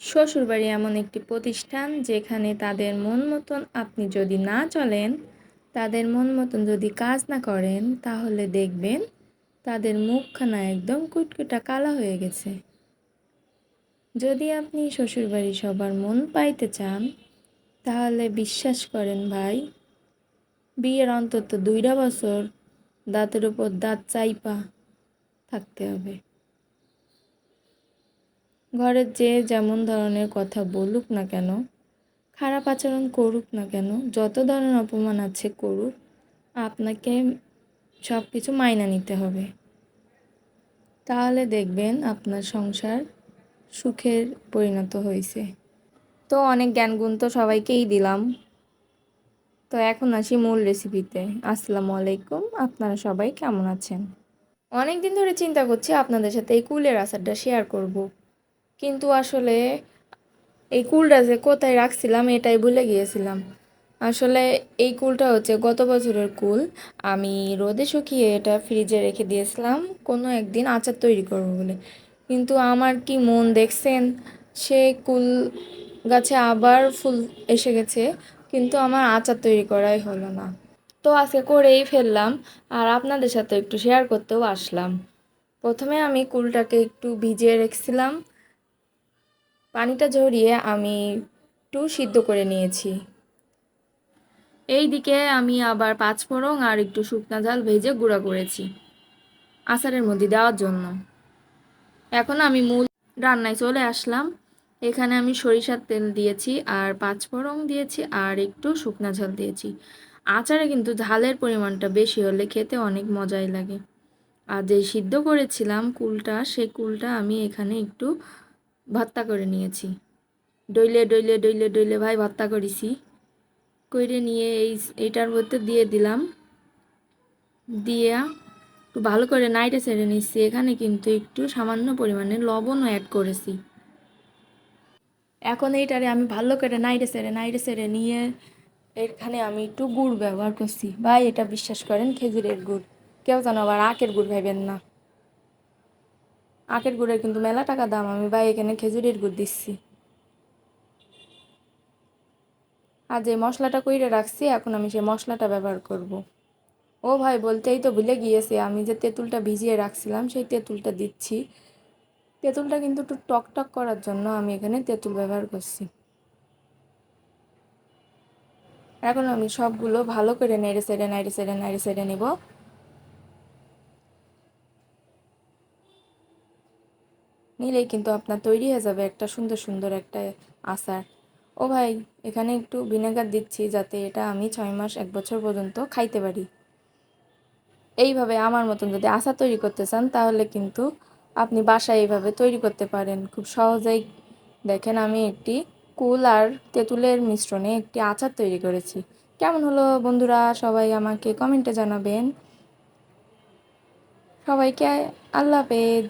শ্বশুরবাড়ি এমন একটি প্রতিষ্ঠান যেখানে তাদের মন মতন আপনি যদি না চলেন, তাদের মন মতন যদি কাজ না করেন, তাহলে দেখবেন তাদের মুখখানা একদম কুটকুটা কালা হয়ে গেছে। যদি আপনি শ্বশুরবাড়ি সবার মন পাইতে চান, তাহলে বিশ্বাস করেন ভাই, বিয়ের অন্তত দুইটা বছর দাঁতের উপর দাঁত চাইপা থাকতে হবে। ঘরের যে যেমন ধরনের কথা বলুক না কেন, খারাপ আচরণ করুক না কেন, যত ধরনের অপমান আছে করুক, আপনাকে সব কিছু মাইনা নিতে হবে। তাহলে দেখবেন আপনার সংসার সুখের পরিণত হয়েছে। তো অনেক জ্ঞানগুণ তো সবাইকেই দিলাম। তো এখন আসি মূল রেসিপিতে আসসালামু আলাইকুম, আপনারা সবাই কেমন আছেন? অনেক দিন ধরে চিন্তা করছি আপনাদের সাথে এই কুলের আচারটা শেয়ার করব। কিন্তু আসলে এই কুলটা যে কোথায় রাখছিলাম এটাই ভুলে গিয়েছিলাম। আসলে এই কুলটা হচ্ছে গত বছরের কুল। আমি রোদে শুকিয়ে এটা ফ্রিজে রেখে দিয়েছিলাম, কোনো একদিন আচার তৈরি করব বলে। কিন্তু আমার কি মন দেখছেন? সে কুল গাছে আবার ফুল এসে গেছে, কিন্তু আমার আচার তৈরি করাই হলো না। তো আজকে করেই ফেললাম, আর আপনাদের সাথে একটু শেয়ার করতেও আসলাম। প্রথমে আমি কুলটাকে একটু ভিজিয়ে রেখেছিলাম পানিটা ঝরিয়ে আমি একটু সিদ্ধ করে নিয়েছি। এই দিকে আমি আবার পাঁচফোড়ন আর একটু শুকনা ঝাল ভেজে গুঁড়া করেছি আচারের মধ্যে দেওয়ার জন্য। এখন আমি মূল রান্নায় চলে আসলাম। এখানে আমি সরিষার তেল দিয়েছি আর পাঁচফোড়ন দিয়েছি আর একটু শুকনা ঝাল দিয়েছি। আচারে কিন্তু ঝালের পরিমাণটা বেশি হলে খেতে অনেক মজাই লাগে। আর যে সিদ্ধ করেছিলাম কুলটা সেই কুলটা আমি এখানে একটু ভর্তা করে নিয়েছি। ডইলে ডইলে ডইলে ডইলে ভাই ভর্তা করেছি। করে নিয়ে এই, এইটার মধ্যে দিয়ে দিলাম। দিয়ে একটু ভালো করে নাইটে ছেড়ে নিচ্ছি এখানে কিন্তু একটু সামান্য পরিমাণে লবণও অ্যাড করেছি। এখন এইটারে আমি ভালো করে নাইটে ছেড়ে নাইটে ছেড়ে নিয়ে এখানে আমি একটু গুড় ব্যবহার করছি। ভাই এটা বিশ্বাস করেন খেজুরের গুড়। কেউ যেন আবার আখের গুড় ভাইবেন না। আখের গুড়ের কিন্তু মেলা টাকা দাম। আমি ভাই এখানে খেজুরের গুড় দিচ্ছি। আর যে মশলাটা কইরে রাখছি, এখন আমি সেই মশলাটা ব্যবহার করব। ও ভাই বলতেই তো ভুলে গিয়েছে, আমি যে তেঁতুলটা ভিজিয়ে রাখছিলাম, সেই তেঁতুলটা দিচ্ছি। তেঁতুলটা কিন্তু একটু টক টক করার জন্য আমি এখানে তেঁতুল ব্যবহার করছি। এখন আমি সবগুলো ভালো করে নেড়ে সেড়ে নেড়ে সেড়ে নেড়ে সেড়ে নেব। নিলেই কিন্তু আপনার তৈরি হয়ে যাবে একটা সুন্দর সুন্দর একটা আচার। ও ভাই, এখানে একটু ভিনেগার দিচ্ছি যাতে এটা আমি ছয় মাস, এক বছর পর্যন্ত খাইতে পারি। এইভাবে আমার মতন যদি আচার তৈরি করতে চান, তাহলে কিন্তু আপনি বাসায় এইভাবে তৈরি করতে পারেন। খুব সহজেই দেখেন, আমি একটি কুল আর তেঁতুলের মিশ্রণে একটি আচার তৈরি করেছি। কেমন হলো বন্ধুরা? সবাই আমাকে কমেন্টে জানাবেন। সবাইকে আল্লাহ হাফেজ।